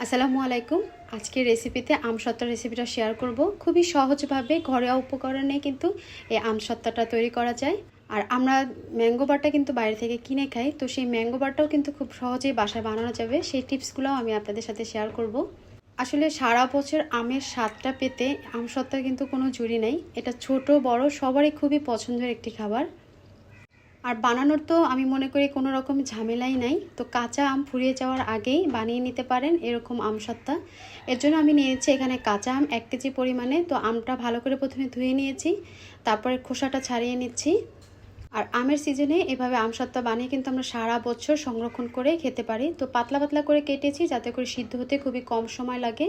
আসসালামু আলাইকুম। আজকের রেসিপিতে আমসত্ত্বা রেসিপিটা শেয়ার করব। খুবই সহজভাবে ঘরোয়া উপকরণে কিন্তু এই আমসত্ত্বাটা তৈরি করা যায়। আর আমরা ম্যাঙ্গো বারটা কিন্তু বাইরে থেকে কিনে খাই, তো সেই ম্যাঙ্গো বারটাও কিন্তু খুব সহজেই বাসায় বানানো যাবে। সেই টিপসগুলোও আমি আপনাদের সাথে শেয়ার করব। আসলে সারা বছর আমের স্বাদটা পেতে আমসত্ত্বার কিন্তু কোনো জুড়ি নেই। এটা ছোট, বড়, সবারই খুবই পছন্দের একটি খাবার। আর বানানোর তো আমি মনে করি কোনো রকম ঝামেলাই নাই। তো কাঁচা আম ফুরিয়ে যাওয়ার আগেই বানিয়ে নিতে পারেন এরকম আম সত্তা। এর জন্য আমি নিয়েছি এখানে কাঁচা আম এক কেজি পরিমাণে। তো আমটা ভালো করে প্রথমে ধুয়ে নিয়েছি, তারপরে খোসাটা ছাড়িয়ে নিচ্ছি। আর আমের সিজনে এভাবে আম সত্তা বানিয়ে কিন্তু আমরা সারা বছর সংরক্ষণ করে খেতে পারি। তো পাতলা পাতলা করে কেটেছি যাতে করে সিদ্ধ হতে খুবই কম সময় লাগে।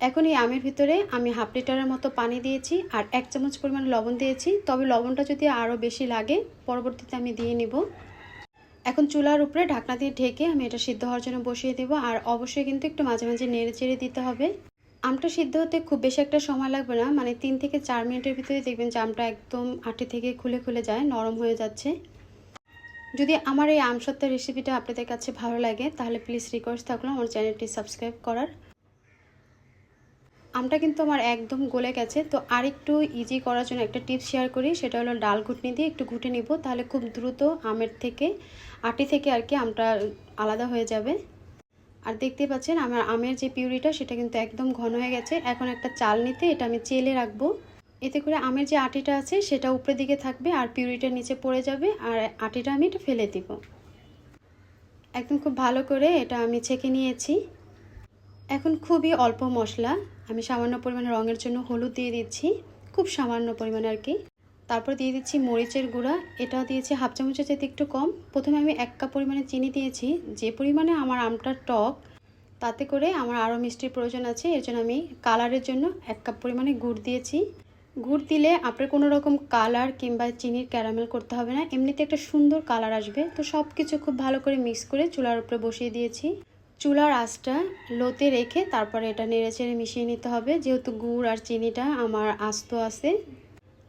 এখন এই আমের ভিতরে আমি হাফ লিটারের মতো পানি দিয়েছি আর এক চামচ পরিমাণ লবণ দিয়েছি। তবে লবণটা যদি আরও বেশি লাগে, পরবর্তীতে আমি দিয়ে নিব। এখন চুলার উপরে ঢাকনা দিয়ে ঢেকে আমি এটা সিদ্ধ হওয়ার জন্য বসিয়ে দেবো আর অবশ্যই কিন্তু একটু মাঝে মাঝে নেড়ে চেড়ে দিতে হবে। আমটা সিদ্ধ হতে খুব বেশি একটা সময় লাগবে না মানে তিন থেকে চার মিনিটের ভিতরে দেখবেন যে আমটা একদম আটি থেকে খুলে খুলে যায়, নরম হয়ে যাচ্ছে। যদি আমার এই আমসত্ত্বের রেসিপিটা আপনাদের কাছে ভালো লাগে, তাহলে প্লিজ রিকোয়েস্ট থাকল আমার চ্যানেলটি সাবস্ক্রাইব করার আমটা কিন্তু আমার একদম গলে গেছে। তো আর একটু ইজি করার জন্য একটা টিপস শেয়ার করি, সেটা হলো ডাল ঘুটনি দিয়ে একটু ঘুটে নিব, তাহলে খুব দ্রুত আমের থেকে, আটি থেকে আর কি আমটা আলাদা হয়ে যাবে। আর দেখতে পাচ্ছেন, আমার আমের যে পিউরিটা, সেটা কিন্তু একদম ঘন হয়ে গেছে। এখন একটা চাল নিতে, এটা আমি চেলে রাখব। এতে করে আমের যে আটিটা আছে, সেটা উপরের দিকে থাকবে আর পিউরিটা নিচে পড়ে যাবে। আর আটিটা আমি এটা ফেলে দিব। একদম খুব ভালো করে এটা আমি ছেঁকে নিয়েছি। এখন খুবই অল্প মশলা। আমি সামান্য পরিমাণে রঙের জন্য হলুদ দিয়ে দিচ্ছি। খুব সামান্য পরিমাণে আর কি। তারপর দিয়ে দিচ্ছি মরিচের গুঁড়া। এটা দিয়েছি হাফ চামচের চাইতে একটু কম। প্রথমে আমি এক কাপ পরিমাণে চিনি দিয়েছি। যে পরিমাণে আমার আমটা টক, তাতে করে আমার আরও মিষ্টির প্রয়োজন আছে। এর জন্য আমি কালারের জন্য এক কাপ পরিমাণে গুড় দিয়েছি। গুড় দিলে আপনার কোনো রকম কালার কিংবা চিনির ক্যারামেল করতে হবে না। এমনিতে একটা সুন্দর কালার আসবে। তো সব কিছু খুব ভালো করে মিক্স করে চুলার উপরে বসিয়ে দিয়েছি। চুলার আঁচটা লোতে রেখে তারপরে এটা নেড়ে চেড়ে মিশিয়ে নিতে হবে। যেহেতু গুড় আর চিনিটা আমার আস্ত আছে,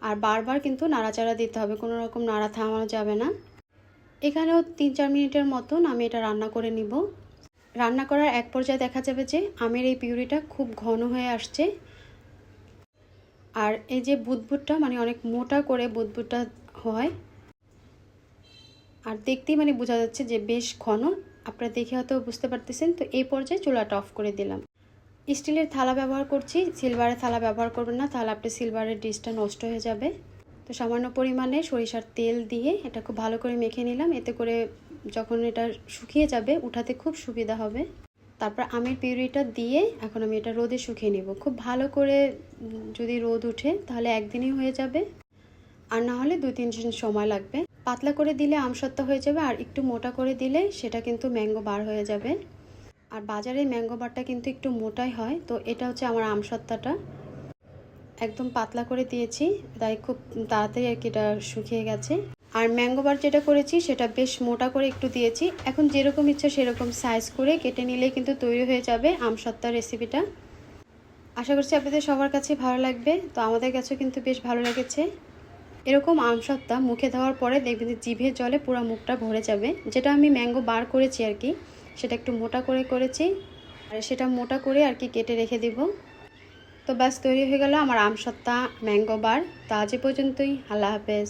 আর বারবার কিন্তু নাড়াচাড়া দিতে হবে, কোনো রকম নাড়া থামানো যাবে না। এখানেও তিন চার মিনিটের মতন আমি এটা রান্না করে নিব। রান্না করার এক পর্যায়ে দেখা যাবে যে আমের এই পিউরিটা খুব ঘন হয়ে আসছে। আর এই যে বুদবুদটা মানে অনেক মোটা করে বুদবুদটা হয়, আর দেখতেই মানে বোঝা যাচ্ছে যে বেশ ঘন। আপনারা দেখে হয়তো বুঝতে পারতেছেন, তো এই পর্যায়ে চুলাটা অফ করে দিলাম। স্টিলের থালা ব্যবহার করছি সিলভারের থালা ব্যবহার করবেন না, তাহলে আপনার সিলভারের ডিশটা নষ্ট হয়ে যাবে। তো সামান্য পরিমাণে সরিষার তেল দিয়ে এটা খুব ভালো করে মেখে নিলাম, এতে করে যখন এটা শুকিয়ে যাবে, উঠাতে খুব সুবিধা হবে। তারপর আমের পিউরিটা দিয়ে এখন আমি এটা রোদে শুকিয়ে নেব। খুব ভালো করে যদি রোদ উঠে, তাহলে একদিনই হয়ে যাবে। আর না হলে দুই তিন দিন সময় লাগবে। পাতলা করে দিলে আমসত্ত্বা হয়ে যাবে, আর একটু মোটা করে দিলে সেটা কিন্তু ম্যাঙ্গো বার হয়ে যাবে। আর বাজারে ম্যাঙ্গো বারটা কিন্তু একটু মোটাই হয়, তো এটা হচ্ছে আমার আমসত্ত্বাটা একদম পাতলা করে দিয়েছি, তাই খুব তাড়াতাড়ি আর কি এটা শুকিয়ে গেছে। আর ম্যাঙ্গো বার যেটা করেছি, সেটা বেশ মোটা করে একটু দিয়েছি। এখন যেরকম ইচ্ছা সেরকম সাইজ করে কেটে নিলে কিন্তু তৈরি হয়ে যাবে আমসত্ত্বার রেসিপিটা আশা করছি আপনাদের সবার কাছে ভালো লাগবে, তো আমাদের কাছেও কিন্তু বেশ ভালো লেগেছে। এরকম আমসত্তা মুখে দেওয়ার পরে দেখবেন যে জিভের জলে পুরো মুখটা ভরে যাবে। যেটা আমি ম্যাঙ্গো বার করেছি আর কি, সেটা একটু মোটা করে করেছি। আর সেটা মোটা করে আর কি কেটে রেখে দিব। তো ব্যাস, তৈরি হয়ে গেল আমার আমসত্তা ম্যাঙ্গো বার তো আজ পর্যন্তই, আল্লাহ হাফেজ।